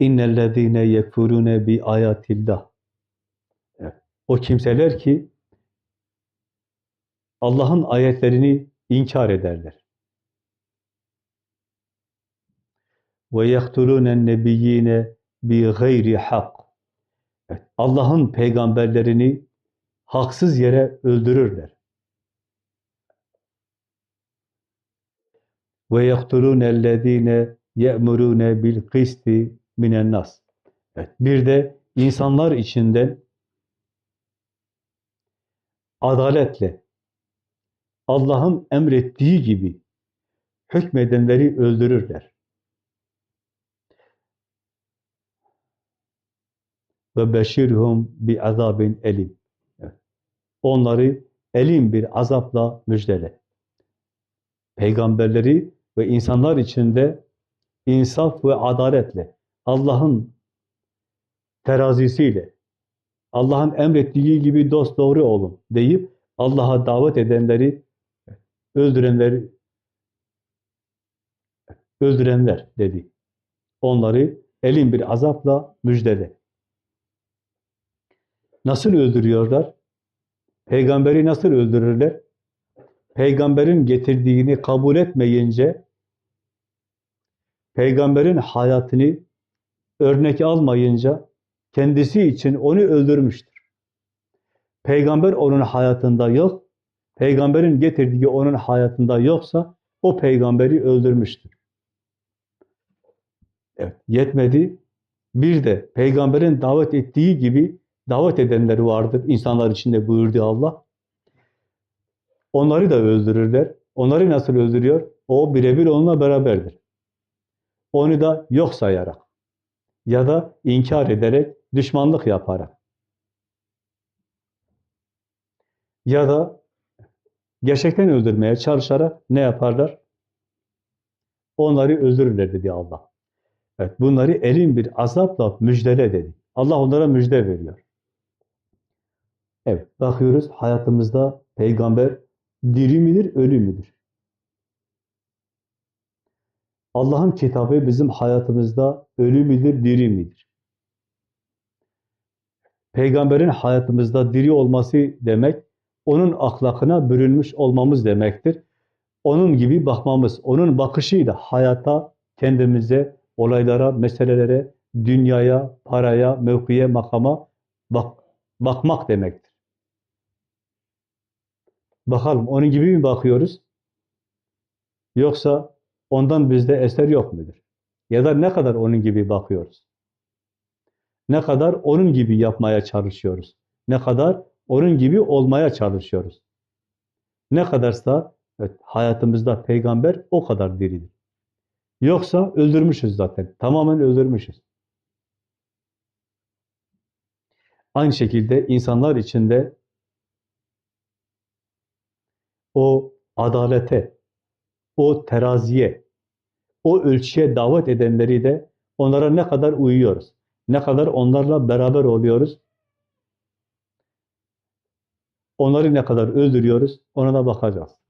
İnnellezîne yekfurûne bi ayatillah. O kimseler ki Allah'ın ayetlerini inkar ederler. Ve yektulûnen nebiyyîne bi gayri hak. Allah'ın peygamberlerini haksız yere öldürürler. Ve yektulûnellezîne bil kısti minen nas. Evet. Bir de insanlar içinden adaletle Allah'ın emrettiği gibi hükmedenleri öldürürler. Ve beşirhum bi azabin elim. Onları elim bir azapla müjdele. Peygamberleri ve insanlar içinde insaf ve adaletle Allah'ın terazisiyle Allah'ın emrettiği gibi dost doğru olun deyip Allah'a davet edenleri öldürenleri öldürenler dedi. Onları elin bir azapla müjdele. Nasıl öldürüyorlar? Peygamberi nasıl öldürürler? Peygamberin getirdiğini kabul etmeyince peygamberin hayatını örnek almayınca kendisi için onu öldürmüştür. Peygamber onun hayatında yok, peygamberin getirdiği onun hayatında yoksa o peygamberi öldürmüştür. Evet, yetmedi. Bir de peygamberin davet ettiği gibi davet edenleri vardır. İnsanlar içinde buyurdu Allah. Onları da öldürürler. Onları nasıl öldürüyor? O birebir onunla beraberdir. Onu da yok sayarak ya da inkar ederek, düşmanlık yaparak ya da gerçekten öldürmeye çalışarak ne yaparlar? Onları öldürürler dedi Allah. Evet, bunları elin bir azapla müjdele dedi. Allah onlara müjde veriyor. Evet, bakıyoruz hayatımızda peygamber diri midir, ölü müdür? Allah'ın kitabı bizim hayatımızda ölü midir, diri midir? Peygamberin hayatımızda diri olması demek, onun ahlakına bürünmüş olmamız demektir. Onun gibi bakmamız, onun bakışıyla hayata, kendimize, olaylara, meselelere, dünyaya, paraya, mevkiye, makama bak, bakmak demektir. Bakalım onun gibi mi bakıyoruz? Yoksa ondan bizde eser yok mudur? Ya da ne kadar onun gibi bakıyoruz? Ne kadar onun gibi yapmaya çalışıyoruz? Ne kadar onun gibi olmaya çalışıyoruz? Ne kadarsa evet, hayatımızda peygamber o kadar diridir. Yoksa öldürmüşüz zaten. Tamamen öldürmüşüz. Aynı şekilde insanlar içinde o adalete, o teraziye, o ölçüye davet edenleri de onlara ne kadar uyuyoruz, ne kadar onlarla beraber oluyoruz, onları ne kadar öldürüyoruz, ona da bakacağız.